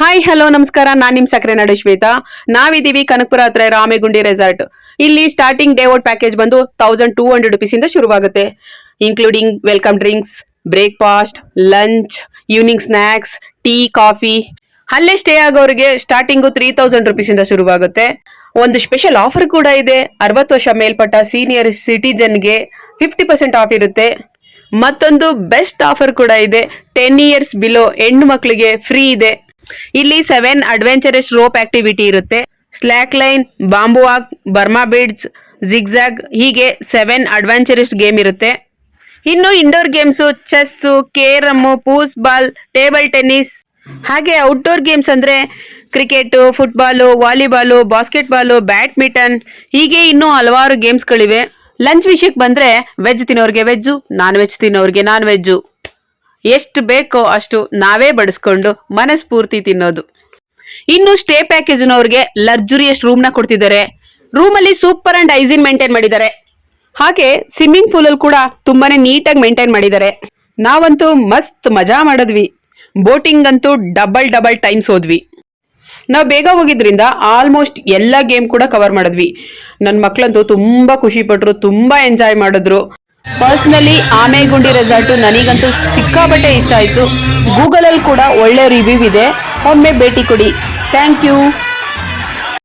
Hi hello ನಮಸ್ಕಾರ. ನಾನ್ ನಿಮ್ ಸಕ್ಕರೆ ನಡು ಶ್ವೇತಾ. ನಾವಿದೀವಿ ಕನಕಪುರ ಹತ್ರ ರಾಮೇಗುಂಡಿ ರೆಸಾರ್ಟ್ ಇಲ್ಲಿ ಸ್ಟಾರ್ಟಿಂಗ್ ಡೇ ಔಟ್ ಪ್ಯಾಕೇಜ್ ಬಂದು ತೌಸಂಡ್ ಟೂ ಹಂಡ್ರೆಡ್ ರುಪೀಸ್ ಇಂದ ಶುರುವಾಗುತ್ತೆ. Including welcome drinks breakfast lunch evening snacks tea coffee ಅಲ್ಲೇ ಸ್ಟೇ ಆಗೋರಿಗೆ ಸ್ಟಾರ್ಟಿಂಗು ತ್ರೀ ತೌಸಂಡ್ ರುಪೀಸ್ ಇಂದ ಶುರುವಾಗುತ್ತೆ. ಒಂದು ಸ್ಪೆಷಲ್ ಆಫರ್ ಕೂಡ ಇದೆ. ಅರವತ್ತು ವರ್ಷ ಮೇಲ್ಪಟ್ಟ ಸೀನಿಯರ್ ಸಿಟಿಜನ್ಗೆ ಫಿಫ್ಟಿ ಪರ್ಸೆಂಟ್ ಆಫ್ ಇರುತ್ತೆ. ಮತ್ತೊಂದು ಬೆಸ್ಟ್ ಆಫರ್ ಕೂಡ ಇದೆ. ಟೆನ್ ಇಯರ್ಸ್ ಬಿಲೋ ಹೆಣ್ಣು ಮಕ್ಕಳಿಗೆ ಫ್ರೀ ಇದೆ. ಇಲ್ಲಿ ಸೆವೆನ್ ಅಡ್ವೆಂಚರಸ್ ರೋಪ್ ಆಕ್ಟಿವಿಟಿ ಇರುತ್ತೆ. Slack line bamboo walk Burma ಬಿಡ್ಸ್ ಜಿಗ್ಜಾಗ್ ಹೀಗೆ ಸೆವೆನ್ ಅಡ್ವೆಂಚರಿಸ್ಟ್ ಗೇಮ್ ಇರುತ್ತೆ. ಇನ್ನು indoor games chess carrom foosball table tennis ಹಾಗೆ ಔಟ್ಡೋರ್ ಗೇಮ್ಸ್ ಅಂದ್ರೆ cricket football volleyball basketball badminton ಹೀಗೆ ಇನ್ನೂ ಹಲವಾರು ಗೇಮ್ಸ್ಗಳಿವೆ ಲಂಚ್ ವಿಷಯಕ್ಕೆ ಬಂದ್ರೆ ವೆಜ್ ತಿನ್ನೋರಿಗೆ ವೆಜ್ಜು ನಾನ್ ವೆಜ್ ತಿನ್ನೋರಿಗೆ ನಾನ್ ವೆಜ್ಜು ಎಷ್ಟು ಬೇಕೋ ಅಷ್ಟು ನಾವೇ ಬಡಿಸ್ಕೊಂಡು ಮನಸ್ಫೂರ್ತಿ ತಿನ್ನೋದು. ಇನ್ನು ಸ್ಟೇ ಪ್ಯಾಕೇಜ್ನವ್ರಿಗೆ ಲಕ್ಸುರಿಯಸ್ ರೂಮ್ನ ಕೊಡ್ತಿದ್ದಾರೆ. ರೂಮಲ್ಲಿ ಸೂಪರ್ ಅಂಡ್ ಹೈಜಿನ್ ಮೇಂಟೈನ್ ಮಾಡಿದ್ದಾರೆ. ಹಾಗೆ ಸ್ವಿಮ್ಮಿಂಗ್ ಪೂಲಲ್ಲಿ ಕೂಡ ತುಂಬಾನೇ ನೀಟಾಗಿ ಮೇಂಟೈನ್ ಮಾಡಿದ್ದಾರೆ. ನಾವಂತೂ ಮಸ್ತ್ ಮಜಾ ಮಾಡಿದ್ವಿ. ಬೋಟಿಂಗ್ ಅಂತೂ ಡಬಲ್ ಡಬಲ್ ಟೈಮ್ಸ್ ಹೋದ್ವಿ. ನಾವು ಬೇಗ ಹೋಗಿದ್ರಿಂದ ಆಲ್ಮೋಸ್ಟ್ ಎಲ್ಲ ಗೇಮ್ ಕೂಡ ಕವರ್ ಮಾಡಿದ್ವಿ. ನನ್ನ ಮಕ್ಕಳಂತೂ ತುಂಬಾ ಖುಷಿ ಪಟ್ರು ತುಂಬಾ ಎಂಜಾಯ್ ಮಾಡಿದ್ರು. ಪರ್ಸ್ನಲಿ ಆಮೇಗುಂಡಿ ರೆಸಾರ್ಟು ನನಗಂತೂ ಸಿಕ್ಕಾಪಟ್ಟೆ ಇಷ್ಟ ಆಯಿತು. ಗೂಗಲಲ್ಲಿ ಕೂಡ ಒಳ್ಳೆ ರಿವ್ಯೂ ಇದೆ. ಒಮ್ಮೆ ಭೇಟಿ ಕೊಡಿ. Thank you.